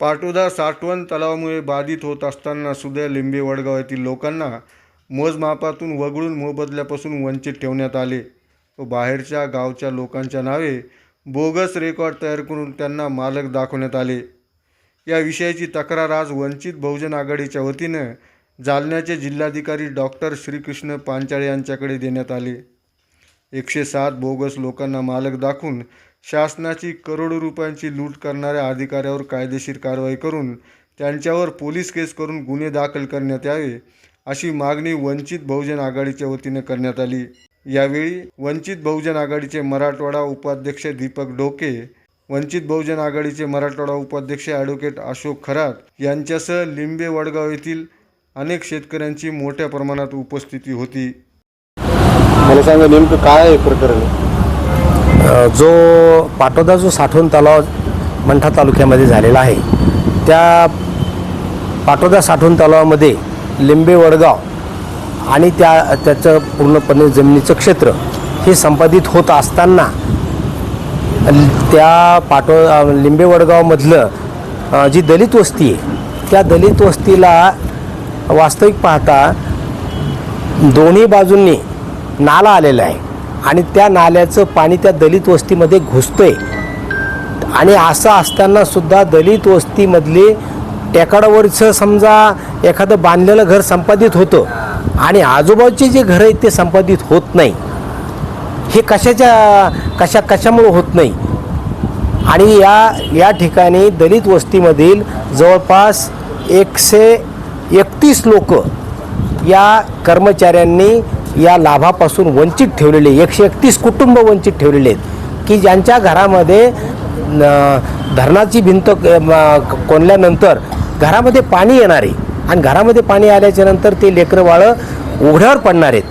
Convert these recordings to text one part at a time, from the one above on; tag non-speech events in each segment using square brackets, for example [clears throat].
पाटोदा साठवण तलावामुळे बाधित होत असताना सुद्धा लिंबे वडगाव येथील लोकांना मोजमापातून वगळून मोबदल्यापासून वंचित ठेवण्यात आले. व बाहेरच्या गावच्या लोकांच्या नावे बोगस रेकॉर्ड तयार करून त्यांना मालक दाखवण्यात आले. या विषयाची तक्रार आज वंचित बहुजन आघाडीच्या वतीनं जालन्याचे जिल्हाधिकारी डॉक्टर श्रीकृष्ण पांचाळे यांच्याकडे देण्यात आले. एकशे सात बोगस लोकांना मालक दाखवून शासनाची करोडो रुपयांची लूट करणाऱ्या अधिकाऱ्यावर कायदेशीर कारवाई करून त्यांच्यावर पोलीस केस करून गुन्हे दाखल करण्यात यावे अशी मागणी वंचित बहुजन आघाडीच्या वतीने करण्यात आली. यावेळी वंचित बहुजन आघाडीचे मराठवाडा उपाध्यक्ष दीपक डोके वंचित बहुजन आघाडीचे मराठवाडा उपाध्यक्ष ॲडव्होकेट अशोक खरात यांच्यासह लिंबे वडगाव येथील अनेक शेतकऱ्यांची मोठ्या प्रमाणात उपस्थिती होती. मला सांगा नेमकं काय आहे प्रकरण? जो पाटोदा जो साठवण तलाव मंठा तालुक्यामध्ये झालेला आहे त्या पाटोदा साठवण तलावामध्ये लिंबे वडगाव आणि त्या त्याचं पूर्णपणे जमिनीचं क्षेत्र हे संपादित होत असताना त्या पाटो लिंबे वडगावमधलं जी दलित वस्ती आहे त्या दलित वस्तीला वास्तविक पाहता दोन्ही बाजूंनी नाला आलेला आहे. आणि त्या नाल्याचं पाणी त्या दलित वस्तीमध्ये घुसतंय. आणि असं असताना सुद्धा दलित वस्तीमधली टेकाडावरचं समजा एखादं बांधलेलं घर संपादित होतं आणि आजूबाजूचे जे घरं आहेत ते संपादित होत नाही. हे कशाच्या कशा कशामुळं होत नाही? आणि या या ठिकाणी दलित वस्तीमधील जवळपास एकशे एकतीस लोक या कर्मचाऱ्यांनी या लाभापासून वंचित ठेवलेले एकशे एकतीस कुटुंब वंचित ठेवलेले आहेत. की ज्यांच्या घरामध्ये न, धरणाची भिंत कोणल्यानंतर घरामध्ये पाणी येणार आहे. आणि घरामध्ये पाणी आल्याच्यानंतर ते लेकरं वाळं उघड्यावर पडणार आहेत.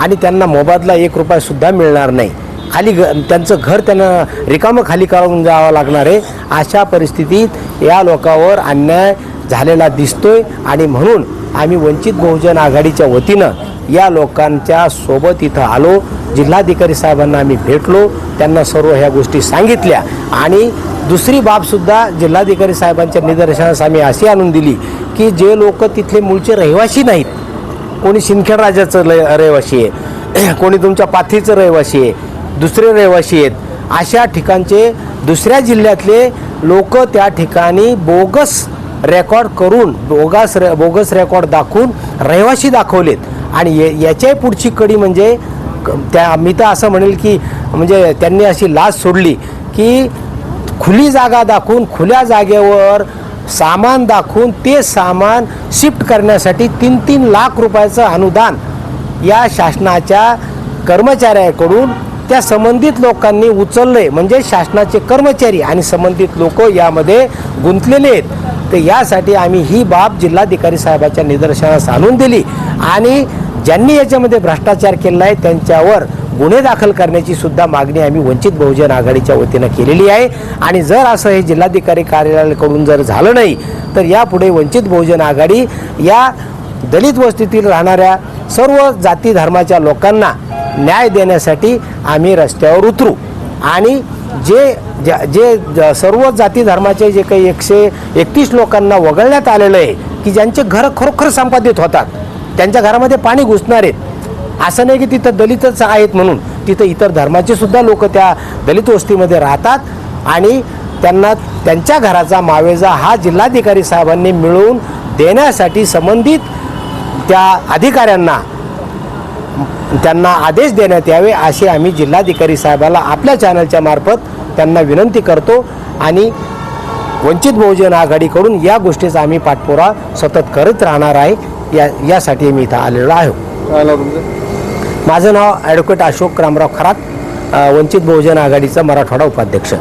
आणि त्यांना मोबादला एक रुपयासुद्धा मिळणार नाही. खाली घ त्यांचं घर त्यांना रिकामं खाली काढून जावं लागणार आहे. अशा परिस्थितीत या लोकांवर अन्याय झालेला दिसतोय आणि म्हणून आम्ही वंचित बहुजन आघाडीच्या वतीनं या लोकांच्या सोबत इथं आलो. जिल्हाधिकारी साहेबांना आम्ही भेटलो. त्यांना सर्व ह्या गोष्टी सांगितल्या. आणि दुसरी बाबसुद्धा जिल्हाधिकारी साहेबांच्या निदर्शनास आम्ही अशी आणून दिली की जे लोक तिथले मूळचे रहिवासी नाहीत. कोणी सिंदखेड राजाचं लय रहिवासी आहे. [clears throat] कोणी तुमच्या पाथीचं रहिवासी आहे. दुसरे रहिवासी आहेत. अशा ठिकाणचे दुसऱ्या जिल्ह्यातले लोक त्या ठिकाणी बोगस रेकॉर्ड करून बोगस रे बोगस रेकॉर्ड दाखवून रहिवासी दाखवलेत. आणि ये याच्याही पुढची कडी म्हणजे क- त्या मी तर असं म्हणेल की म्हणजे त्यांनी अशी लाच सोडली की खुली जागा दाखवून खुल्या जागेवर सामान दाखवून ते सामान शिफ्ट करण्यासाठी तीन तीन लाख रुपयाचं अनुदान या शासनाच्या कर्मचाऱ्याकडून त्या संबंधित लोकांनी उचललंय. म्हणजे शासनाचे कर्मचारी आणि संबंधित लोक यामध्ये गुंतलेले आहेत. तर यासाठी आम्ही ही बाब जिल्हाधिकारी साहेबाच्या निदर्शनास आणून दिली. आणि ज्यांनी याच्यामध्ये भ्रष्टाचार केला आहे त्यांच्यावर गुन्हे दाखल करण्याची सुद्धा मागणी आम्ही वंचित बहुजन आघाडीच्या वतीनं केलेली आहे. आणि जर असं हे जिल्हाधिकारी कार्यालयाकडून जर झालं नाही तर यापुढे वंचित बहुजन आघाडी या दलित वस्तीतील राहणाऱ्या सर्व जाती धर्माच्या लोकांना न्याय देण्यासाठी आम्ही रस्त्यावर उतरू. आणि जे ज्या- जे ज- सर्व जाती धर्माचे जे काही एकशे एकतीस लोकांना वगळण्यात आलेलं आहे की ज्यांचे घरं खरोखर संपादित होतात त्यांच्या घरामध्ये पाणी घुसणार आहेत. असं नाही की तिथं दलितच आहेत म्हणून तिथं इतर धर्माचे सुद्धा लोक त्या दलित वस्तीमध्ये राहतात आणि त्यांना त्यांच्या घराचा मावेजा हा जिल्हाधिकारी साहेबांनी मिळवून देण्यासाठी संबंधित त्या अधिकाऱ्यांना त्यांना आदेश देण्यात यावे असे आम्ही जिल्हाधिकारी साहेबाला आपल्या चॅनलच्या मार्फत त्यांना विनंती करतो आणि वंचित बहुजन आघाडीकडून या गोष्टीचा आम्ही पाठपुरा सतत करत राहणार आहे. या यासाठी मी इथं आलेलो आहे. माझं नाव ॲडव्होकेट अशोक रामराव खरात वंचित बहुजन आघाडीचा मराठवाडा उपाध्यक्ष.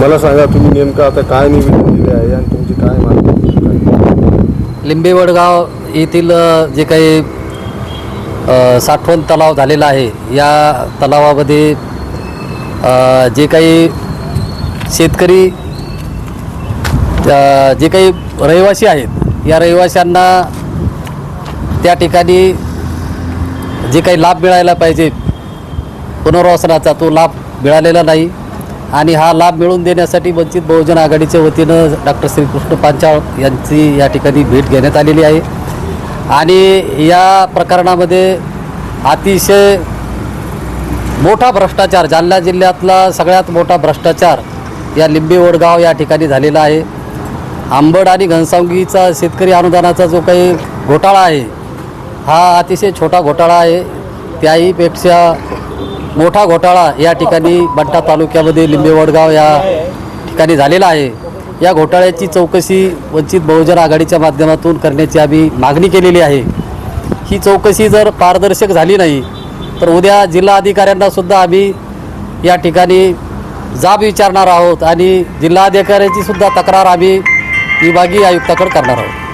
मला सांगा तुम्ही नेमकं आता काय निवेदन दिले आहे आणि तुमची काय मागणी आहे? लिंबे वडगाव येथील जे काही साठवण तलाव झालेला आहे या तलावामध्ये जे काही शेतकरी जे काही रहिवासी आहेत या रहिवाशांना त्या ठिकाणी जे काही लाभ मिळायला पाहिजे पुनर्वसनाचा तो लाभ मिळालेला नाही. आणि हा लाभ मिळवून देण्यासाठी वंचित बहुजन आघाडीच्या वतीनं डॉक्टर श्रीकृष्ण पांचाळ यांची या ठिकाणी भेट घेण्यात आलेली आहे. आणि या प्रकरणामध्ये अतिशय मोठा भ्रष्टाचार जालना जिल्ह्यातला सगळ्यात मोठा भ्रष्टाचार या लिंबी वडगाव या ठिकाणी झालेला आहे. आंबड आणि घनसावंगीचा शेतकरी अनुदानाचा जो काही घोटाळा आहे हा अतिशय छोटा घोटाळा आहे. त्याहीपेक्षा मोठा घोटाळा या ठिकाणी बंटा तालुक्यामध्ये लिंबे वडगाव या ठिकाणी झालेला आहे. या घोटाळ्याची चौकशी वंचित बहुजन आघाडीच्या माध्यमातून करण्याची आम्ही मागणी केलेली आहे. ही चौकशी जर पारदर्शक झाली नाही तर उद्या जिल्हा अधिकाऱ्यांनासुद्धा आम्ही या ठिकाणी जाब विचारणार आहोत आणि जिल्हाधिकाऱ्याची सुद्धा तक्रार आम्ही विभागीय आयुक्ताकडे करणार आहोत.